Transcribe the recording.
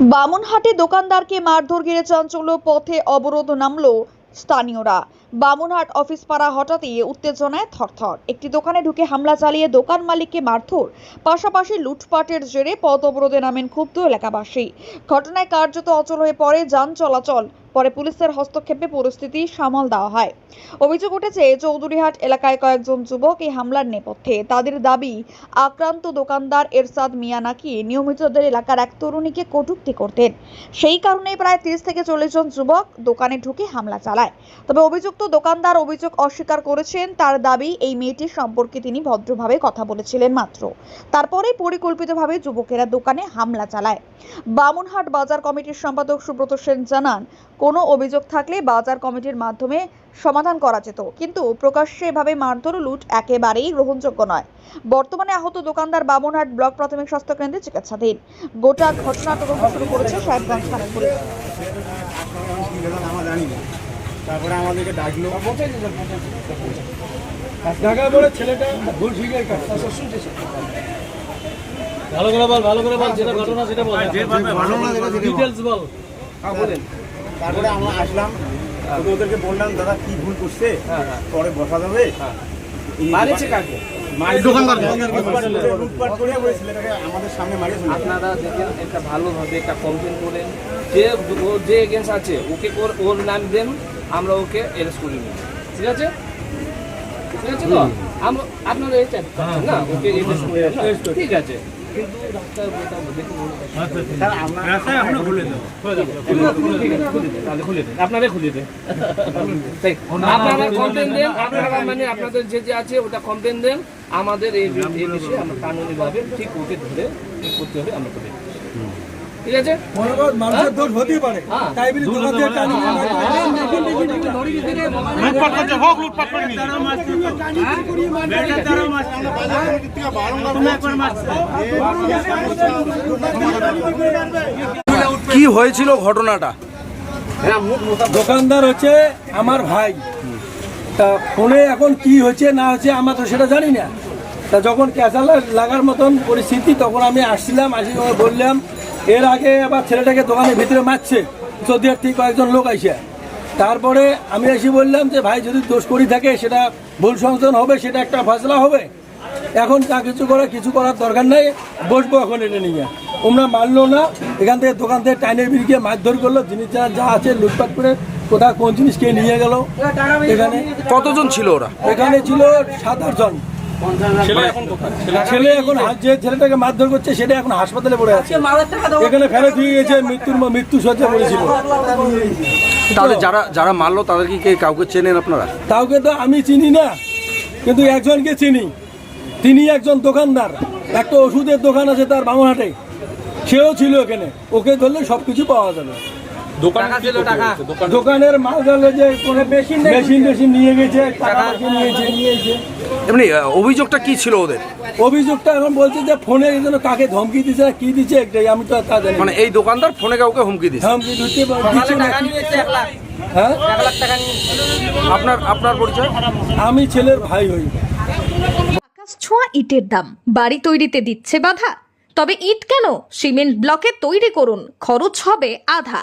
বামুনহাটে দোকানদারকে মারধর ঘিরে চাঞ্চল্য পথে অবরোধ নামল স্থানীয়রা। বামুনহাট অফিস পাড়া হঠাৎই উত্তেজনায় থরথর। একটি দোকানে ঢুকে হামলা চালিয়ে দোকান মালিককে মারধর। পাশাপাশি লুটপাটের জেরে পথ অবরোধে নামেন ক্ষুব্ধ এলাকাবাসী। ঘটনায় কার্যত অচল হয়ে পড়ে যান চলাচল। পরে পুলিশের হস্তক্ষেপে পরিস্থিতি সামাল দেওয়া হয়। অভিযোগ উঠেছে, চৌধুরীহাট এলাকায় কয়েকজন যুবক এই হামলার নেপথ্যে। তাদের দাবি, আক্রান্ত দোকানদার এরশাদ মিয়া নাকি নিয়মিতদের এলাকার এক তরুণীকে কটূক্তি করতেন। সেই কারণেই প্রায় তিরিশ থেকে চল্লিশ জন যুবক দোকানে ঢুকে হামলা চালায়। তবে অভিযুক্ত দোকানদার অভিযোগ অস্বীকার করেছেন। তার দাবি, এই মেয়েটির সম্পর্কে তিনি ভদ্রভাবে কথা বলেছিলেন মাত্র। তারপরেই পরিকল্পিতভাবে যুবকেরা দোকানে হামলা চালায়। বামুনহাট বাজার কমিটির সম্পাদক সুব্রত সেন জানান, কোনো অভিযোগ থাকলে বাজার কমিটির মাধ্যমে সমাধান করা যেত। কিন্তু প্রকাশ্যে এভাবে মারধর লুট একেবারেই গ্রহণযোগ্য নয়। বর্তমানে আহত দোকানদার বামুনহাট ব্লক প্রাথমিক স্বাস্থ্য কেন্দ্রে চিকিৎসাধীন। গোটা ঘটনা তদন্ত শুরু করেছে সাহেবগঞ্জ থানার পুলিশ। তারপরে আমাদেরকে ডাকলো। বলে ছেলেটা ভুল স্বীকার শুনছে ভালো করে বল ভালো করে বল যেটা ঘটনা সেটা বল। ডিটেলস বল। হ্যাঁ বলেন। তারপরে আমরা আসলাম। তো ওদেরকে বললাম দাদা কি ভুল করছে? হ্যাঁ, হ্যাঁ। পরে বসা যাবে মারেছে কাকে? আপনারা দেখেন একটা ভালোভাবে একটা কমপ্লেন করেন। যে ও যে এগেন্স আছে ওকে ওর ওর নাম দেন আমরা ওকে অ্যারেস্ট করে নিই। ঠিক আছে? ঠিক আছে তো? আমরা আপনারা এই চাচ্ছেন না ওকে অ্যারেস্ট করে ঠিক আছে? কমপ্লেন দেন, আপনারা মানে আপনাদের যে যে আছে ওটা কমপ্লেন দেন, আমাদের এই বিষয়ে আমরা কানুনিভাবে ঠিক ওকে ধরে করতে হবে, আমরা করে। ঠিক আছে মনে কর মানুষের দোষ হতেই পারে হ্যাঁ। তাই বলে দোকান থেকে টানি নিয়ে মারতে কি হয়েছিল ঘটনাটা দোকানদার হচ্ছে আমার ভাই তা ফোনে এখন কি হচ্ছে না হচ্ছে আমরা তো সেটা জানি না তা যখন ক্যাসাল লাগার মতন পরিস্থিতি তখন আমি আসছিলাম আসি ওকে বললাম এর আগে আবার ছেলেটাকে দোকানের ভিতরে মারছে। চৌদিয়ার থেকে কয়েকজন লোক আইসে। তারপরে আমি এসে বললাম যে ভাই যদি দোষ করি থাকে সেটা ভুল সংশোধন হবে সেটা একটা ফয়সলা হবে। এখন যা কিছু করে কিছু করার দরকার নেই বসবো এখন এটা নিয়ে। ওমরা মানলো না। এখান থেকে দোকান থেকে টাইনের বিরিকে মারধর করল। জিনিস যা যা আছে লুটপাট করে কোথায় কোন জিনিস কে নিয়ে গেল। এখানে কতজন ছিল ওরা? এখানে ছিল সাত আট জন। ছেলে এখন যে ছেলেটাকে মারধর করছে সেটা এখন হাসপাতালে পড়ে আছে। এখানে ফেলে দিয়ে গেছে মৃত্যুর ম- মৃত্যু সজ্জা পড়েছিল তাহলে যারা যারা মারলো তাদের কি কে কাউকে চেনেন আপনারা? কাউকে তো আমি চিনি না কিন্তু একজনকে চিনি। তিনি একজন দোকানদার। একটা ওষুধের দোকান আছে তার বামহাটে সেও ছিল এখানে। ওকে ধরলে সব কিছু পাওয়া যাবে। দোকানের মাল গেলে যে কোনো মেশিন মেশিন টেশিন নিয়ে গেছে টাকা নিয়েছে। নিয়েছে এমনি অভিযোগটা কি ছিল ওদের? অভিযোগটা এখন বলছে যে ফোনে যেন কাকে ধমকি দিছে কি দিছে একটাই আমি তো তা জানি মানে এই দোকানদার ফোনে কাউকে হুমকি দিচ্ছে ধমকি দিতে বা- দিচ্ছে না। হ্যাঁ? আপনার আপনার পরিচয়? আমি ছেলের ভাই হই। আকাশ ছোঁয়া ইটের দাম। বাড়ি তৈরিতে দিচ্ছে বাধা। তবে ইট কেন? সিমেন্ট ব্লকে তৈরি করুন। খরচ হবে আধা।